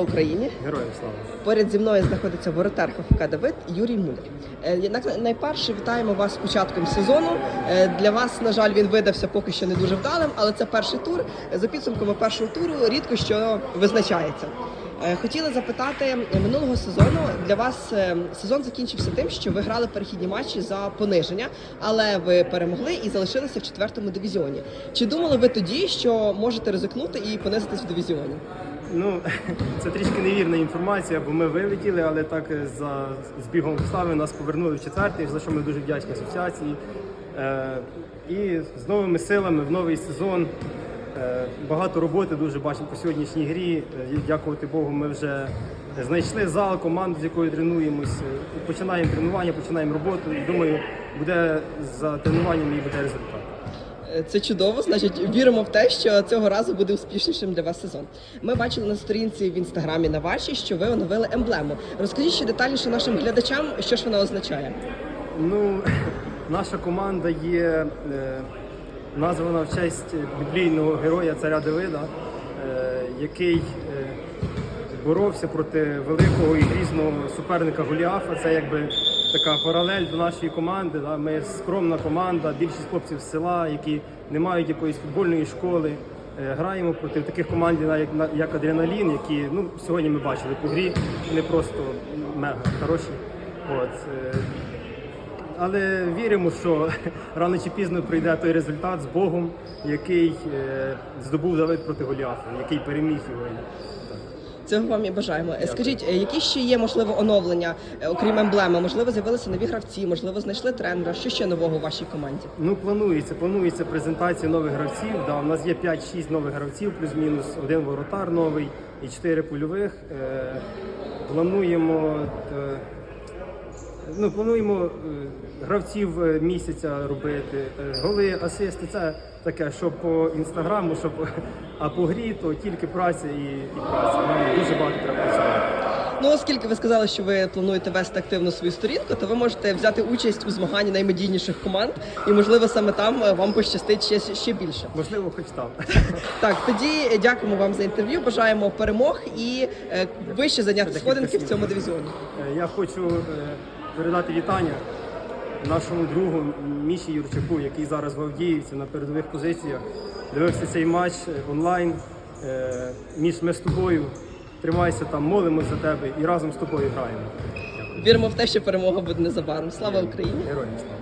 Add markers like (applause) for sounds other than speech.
Україні Героям слава. поряд зі мною знаходиться воротар ХФК Давид Юрій Мудрий. Е, Найперше вітаємо вас з початком сезону. Е, Для вас, на жаль, він видався поки що не дуже вдалим, але це перший тур. За підсумками першого туру рідко що визначається. Е, Хотіла запитати минулого сезону для вас сезон закінчився тим, що ви грали перехідні матчі за пониження, але ви перемогли і залишилися в четвертому дивізіоні. Чи думали ви тоді, що можете ризикнути і понизитись в дивізіоні? Ну, (laughs) це трішки невірна інформація, бо ми вилетіли, але так е, за збігом обставин нас повернули в четвертий, за що ми дуже вдячні асоціації. Е, і з новими силами в новий сезон. Е, багато роботи дуже бачимо по сьогоднішній грі. Е, дякувати Богу, ми вже знайшли зал, команду, з якою тренуємось. Е, Починаємо тренування, починаємо роботу. І думаю, буде за тренуванням і буде результат. Це чудово, значить, віримо в те, що цього разу буде успішнішим для вас сезон. Ми бачили на сторінці в інстаграмі на вашій, що ви оновили емблему. Розкажіть ще детальніше нашим глядачам, що ж вона означає. Ну, (laughs) наша команда є е, названа в честь біблійного героя царя Давида, е, який е, боровся проти великого і грізного суперника Голіафа. Це якби така паралель до нашої команди. Да? Ми скромна команда, більшість хлопців з села, які не мають якоїсь футбольної школи. Е, Граємо проти таких команд, як, як Адреналін, які ну, сьогодні ми бачили по грі, вони просто мега хороші. От, е, але віримо, що (laughs) рано чи пізно прийде той результат з Богом, який е, здобув Давид проти Голіафа, який переміг його. Цього вам і бажаємо. Е, Скажіть, е, які ще є можливо оновлення, е, окрім емблеми? Можливо, з'явилися нові гравці, можливо, знайшли тренера. Що ще нового у вашій команді? Ну, планується, планується презентація нових гравців. Да, у нас є 5-6 нових гравців, плюс-мінус один воротар новий і 4 польових. Плануємо. Ну, плануємо гравців місяця робити, голи, асисти. Це таке, що по інстаграму, що по, (laughs) а по грі, то тільки праця і, і праця. Дуже багато треба працювати. Ну, оскільки ви сказали, що ви плануєте вести активно свою сторінку, то ви можете взяти участь у змаганні наймедійніших команд, і можливо саме там е, вам пощастить ще, ще більше. Можливо, хоч там. (laughs) Так, тоді дякуємо вам за інтерв'ю. Бажаємо перемог і е, вище зайняти сходинки в цьому дивізіоні. Е, Я хочу е, передати вітання нашому другу Міші Юрчаку, який зараз в Авдіївці на передових позиціях. Дивився цей матч е, онлайн. Е, Міш, ми з тобою. Тримайся там, молимось за тебе і разом з тобою граємо. Віримо в те, що перемога буде незабаром. Слава Україні! Героям слава!